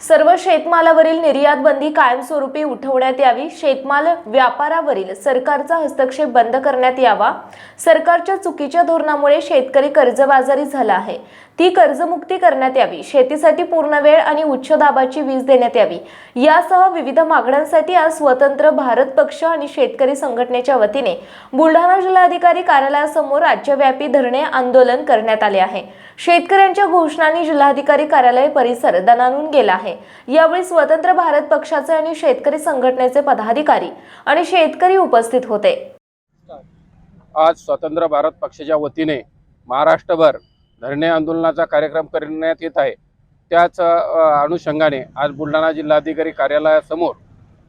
सर्व शेतमालावरील निर्यात बंदी कायमस्वरूपी उठवण्यात यावी शेतमाल व्यापारावरील सरकारचा हस्तक्षेप बंद करण्यात यावा. सरकारच्या चुकीच्या धोरणामुळे शेतकरी कर्जबाजारी झाला आहे. ती कर्जमुक्ती करण्यात यावी. शेतीसाठी पूर्ण वेळ आणि उच्च दाबाची वीज देण्यात यावी. यासह विविध मागण्यांसाठी आज स्वतंत्र भारत पक्ष आणि शेतकरी संघटनेच्या वतीने बुलढाणा जिल्हाधिकारी कार्यालयासमोर राज्यव्यापी धरणे आंदोलन करण्यात आले आहे. शेतकऱ्यांच्या घोषणांनी जिल्हाधिकारी कार्यालय परिसर दणानून गेला आहे. यावेळी स्वतंत्र भारत पक्षाचे आणि शेतकरी संघटनेचे पदाधिकारी आणि शेतकरी उपस्थित होते. आज स्वतंत्र भारत पक्षाच्या वतीने महाराष्ट्रभर धरणे आंदोलनाचा कार्यक्रम करण्यात येत आहे. त्याच अनुषंगाने आज बुलढाणा जिल्हाधिकारी कार्यालयासमोर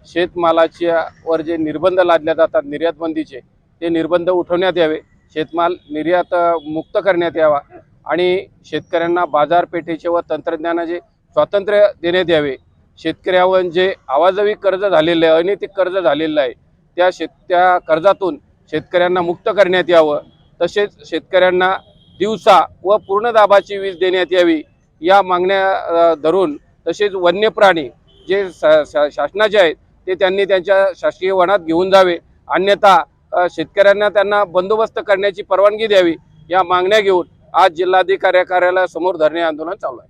शेतमालाच्या वर जे निर्बंध लादले जातात निर्यात बंदीचे ते निर्बंध उठवण्यात यावे. शेतमाल निर्यात मुक्त करण्यात यावा. आणि शेतकऱ्यांना बाजारपेठेचे व तंत्रज्ञानाचे स्वातंत्र्य देण्यात यावे. शेतकऱ्यावर जे आवाजवी कर्ज झालेलं आहे अनैतिक कर्ज झालेलं आहे त्या शेत त्या कर्जातून शेतकऱ्यांना मुक्त करण्यात यावं. तसेच शेतकऱ्यांना दिवसा व पूर्ण दाबाची वीज देण्यात यावी. या मागण्या धरून तसेच वन्य प्राणी जे शासनाचे आहेत ते त्यांनी त्यांच्या शासकीय वनात घेऊन जावे. अन्यथा शेतकऱ्यांना त्यांना बंदोबस्त करण्याची परवानगी द्यावी. या मागण्या घेऊन आज जिल्हाधिकारी कार्यालयासमोर धरणे आंदोलन चालू आहे.